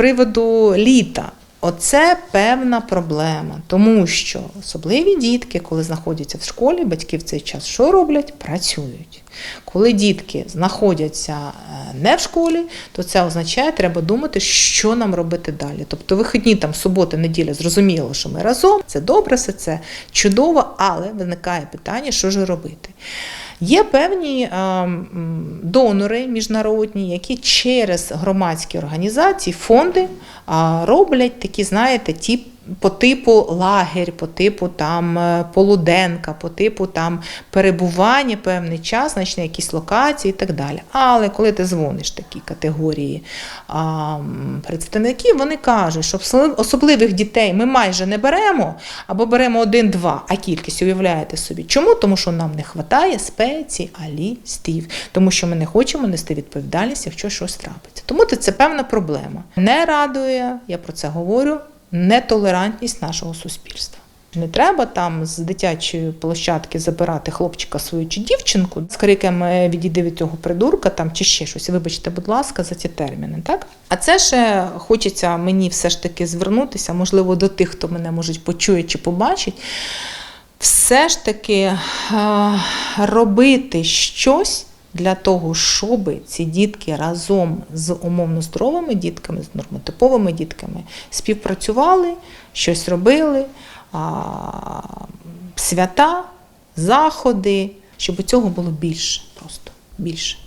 приводу літа. Оце певна проблема, тому що особливі дітки, коли знаходяться в школі, батьки в цей час що роблять? Працюють. Коли дітки знаходяться е, не в школі, то це означає, треба думати, що нам робити далі. Тобто вихідні там субота, неділя, зрозуміло, що ми разом, це добре, все це чудово, але виникає питання, що ж робити. Є певні е, донори міжнародні, які через громадські організації, фонди роблять такі, знаєте, ті по типу лагерь, по типу там е, полуденка, по типу там перебування певний час, значить на якісь локації і так далі. Але коли ти дзвониш такій категорії а, представників, вони кажуть, що особливих дітей ми майже не беремо, або беремо один-два, а кількість уявляєте собі. Чому? Тому що нам не вистачає спеціалістів, тому що ми не хочемо нести відповідальність, якщо щось трапиться. Тому це певна проблема. Не радує, я про це говорю, нетолерантність нашого суспільства. Не треба там з дитячої площадки забирати хлопчика свою чи дівчинку з криками відійди від цього придурка там чи ще щось. Вибачте, будь ласка, за ці терміни. Так а це ще хочеться мені все ж таки звернутися, можливо, до тих, хто мене може почує чи побачить. Все ж таки е, робити щось для того, щоб ці дітки разом з умовно здоровими дітками, з нормотиповими дітками співпрацювали, щось робили, свята, заходи, щоб цього було більше просто більше.